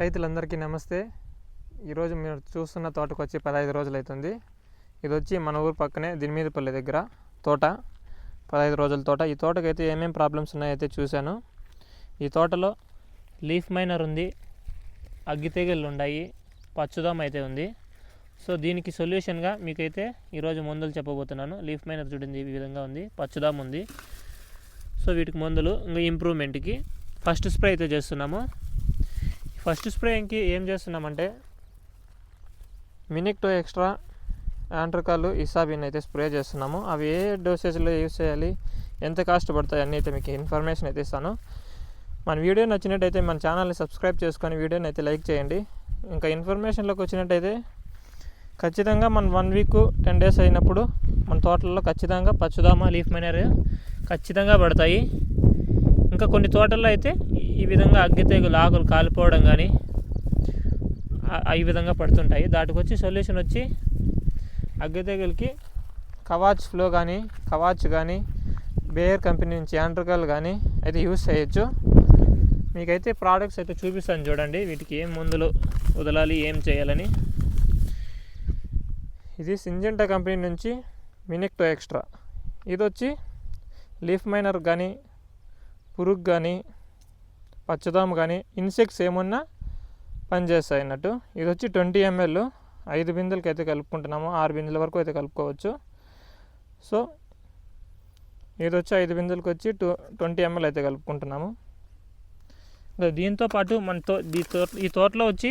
రైతులందరికీ నమస్తే. ఈరోజు మీరు చూస్తున్న తోటకు వచ్చి పదహైదు రోజులు అవుతుంది ఇది వచ్చి మన ఊరు పక్కనే దినిమీదపల్లి దగ్గర తోట. పదహైదు రోజుల తోట. ఈ తోటకైతే ఏమేమి ప్రాబ్లమ్స్ ఉన్నాయైతే చూశాను. ఈ తోటలో లీఫ్ మైనర్ ఉంది అగ్గి తెగుళ్ళు ఉన్నాయి పచ్చుదోమ అయితే ఉంది. సో దీనికి సొల్యూషన్గా మీకైతే ఈరోజు మందులు చెప్పబోతున్నాను. లీఫ్ మైనర్ చూడండి ఈ విధంగా ఉంది పచ్చుదామ ఉంది. సో వీటికి మందులు ఇంకా ఇంప్రూవ్మెంట్కి ఫస్ట్ స్ప్రే అయితే చేస్తున్నాము. ఫస్ట్ స్ప్రేయింగ్కి ఏం చేస్తున్నామంటే మినిక్ టూ ఎక్స్ట్రా యాంట్రికాలు ఇసాబిన్ అయితే స్ప్రే చేస్తున్నాము. అవి ఏ డోసేజ్లో యూస్ చేయాలి ఎంత కాస్ట్ పడతాయి అన్నీ అయితే మీకు ఇన్ఫర్మేషన్ అయితే ఇస్తాను. మన వీడియో నచ్చినట్టయితే మన ఛానల్ని సబ్స్క్రైబ్ చేసుకొని వీడియోని అయితే లైక్ చేయండి. ఇంకా ఇన్ఫర్మేషన్లోకి వచ్చినట్టయితే ఖచ్చితంగా మన వన్ వీక్ టెన్ డేస్ అయినప్పుడు మన తోటల్లో ఖచ్చితంగా పచ్చుదామ లీఫ్ మైనర్ ఖచ్చితంగా పడతాయి. ఇంకా కొన్ని తోటల్లో అయితే ఈ విధంగా అగ్గి తెగులు ఆకులు కాలిపోవడం కానీ ఈ విధంగా పడుతుంటాయి. దాటికి వచ్చి సొల్యూషన్ వచ్చి అగ్గి తెగులకి కవాచ్ ఫ్లో కానీ కవాచ్ కానీ బేయర్ కంపెనీ నుంచి యాంట్రికల్ కానీ అయితే యూస్ చేయొచ్చు. మీకైతే ప్రోడక్ట్స్ అయితే చూపిస్తాను చూడండి. వీటికి ఏం మందులు వదలాలి ఏం చేయాలని. ఇది సింజెంటా కంపెనీ నుంచి మినిక్టో ఎక్స్ట్రా. ఇది వచ్చి లీఫ్ మైనర్ కానీ పురుగు కానీ పచ్చదోమ కానీ ఇన్సెక్ట్స్ ఏమున్నా పనిచేస్తాయి అన్నట్టు. ఇది వచ్చి ట్వంటీ ఎంఎల్ ఐదు బిందులకి అయితే కలుపుకుంటున్నాము. ఆరు బిందెల వరకు అయితే కలుపుకోవచ్చు. సో ఇది వచ్చి ఐదు బిందులకి వచ్చి టూ ట్వంటీ ఎంఎల్ అయితే కలుపుకుంటున్నాము. దీంతో పాటు మన తో ఈ తోట ఈ తోటలో వచ్చి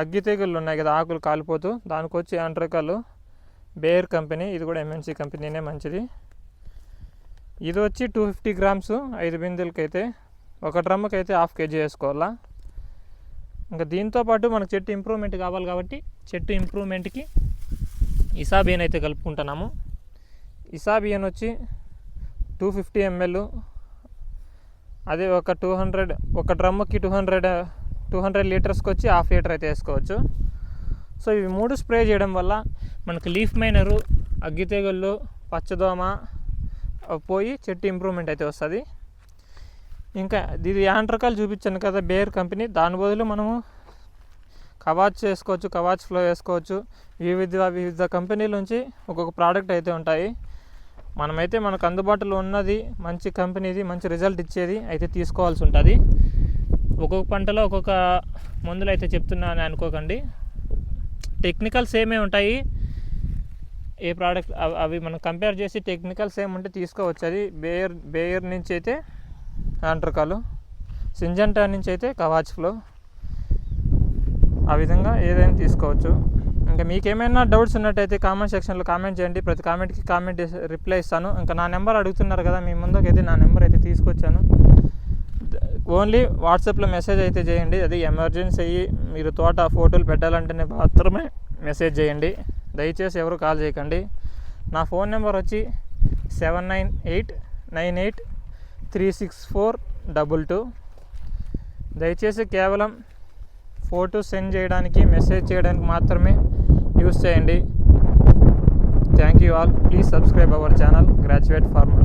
అగ్గి తెగుళ్ళు ఉన్నాయి కదా ఆకులు కాలిపోతూ దానికి వచ్చి యాంట్రికాలు బేర్ కంపెనీ ఇది కూడా ఎంఎన్సీ కంపెనీనే మంచిది. ఇది వచ్చి టూ ఫిఫ్టీ గ్రామ్స్ ఐదు బిందులకి అయితే ఒక డ్రమ్కి అయితే హాఫ్ కేజీ వేసుకోవాలా. ఇంకా దీంతో పాటు మనకు చెట్టు ఇంప్రూవ్మెంట్ కావాలి కాబట్టి చెట్టు ఇంప్రూవ్మెంట్కి ఇసాబియన్ అయితే కలుపుకుంటున్నాము. ఇసాబియన్ వచ్చి టూ ఫిఫ్టీ ఎంఎల్ అదే ఒక టూ హండ్రెడ్ ఒక డ్రమ్కి టూ హండ్రెడ్ టూ హండ్రెడ్ లీటర్స్కి వచ్చి హాఫ్ లీటర్ అయితే వేసుకోవచ్చు. సో ఇవి మూడు స్ప్రే చేయడం వల్ల మనకు లీఫ్ మైనరు అగ్గితేగళ్ళు పచ్చదోమ పోయి చెట్టు ఇంప్రూవ్మెంట్ అయితే వస్తుంది. ఇంకా ఇది యాంట్రకాలు చూపించాను కదా బేర్ కంపెనీ. దాని బదులు మనము కవాచ్ వేసుకోవచ్చు కవాచ్ ఫ్లో వేసుకోవచ్చు వివిధ వివిధ కంపెనీల నుంచి ఒక్కొక్క ప్రోడక్ట్ అయితే ఉంటాయి. మనమైతే మనకు అందుబాటులో ఉన్నది మంచి కంపెనీది మంచి రిజల్ట్ ఇచ్చేది అయితే తీసుకోవాల్సి ఉంటుంది. ఒక్కొక్క పంటలో ఒక్కొక్క మందులు అయితే చెప్తున్నాను అనుకోకండి. టెక్నికల్ సేమే ఉంటాయి? ఏ ప్రోడక్ట్ అవి- అవి మనం కంపేర్ చేసి టెక్నికల్స్ ఏముంటే ఉంటే తీసుకోవచ్చు. అది బేయర్ బేయర్ నుంచి అయితే ఆంట్రకాలు సింజంటా నుంచి అయితే కవాచ్ ఫ్లో ఆ విధంగా ఏదైనా తీసుకోవచ్చు. ఇంకా మీకు ఏమైనా డౌట్స్ ఉన్నట్టయితే కామెంట్ సెక్షన్లో కామెంట్ చేయండి. ప్రతి కామెంట్కి కామెంట్ రిప్లై ఇస్తాను. ఇంకా నా నెంబర్ అడుగుతున్నారు కదా మీ ముందుకు అయితే నా నెంబర్ అయితే తీసుకొచ్చాను. ఓన్లీ వాట్సాప్లో మెసేజ్ అయితే చేయండి. అది ఎమర్జెన్సీ అయ్యి మీరు తోట ఫోటోలు పెట్టాలంటేనే మాత్రమే మెసేజ్ చేయండి. దయచేసి ఎవరు కాల్ చేయకండి. నా ఫోన్ నెంబర్ వచ్చి seven nine eight nine eight three six four double two. దయచేసి కేవలం ఫోటో సెండ్ చేయడానికి మెసేజ్ చేయడానికి మాత్రమే యూస్ చేయండి. Thank you all. Please subscribe our channel graduate farmer.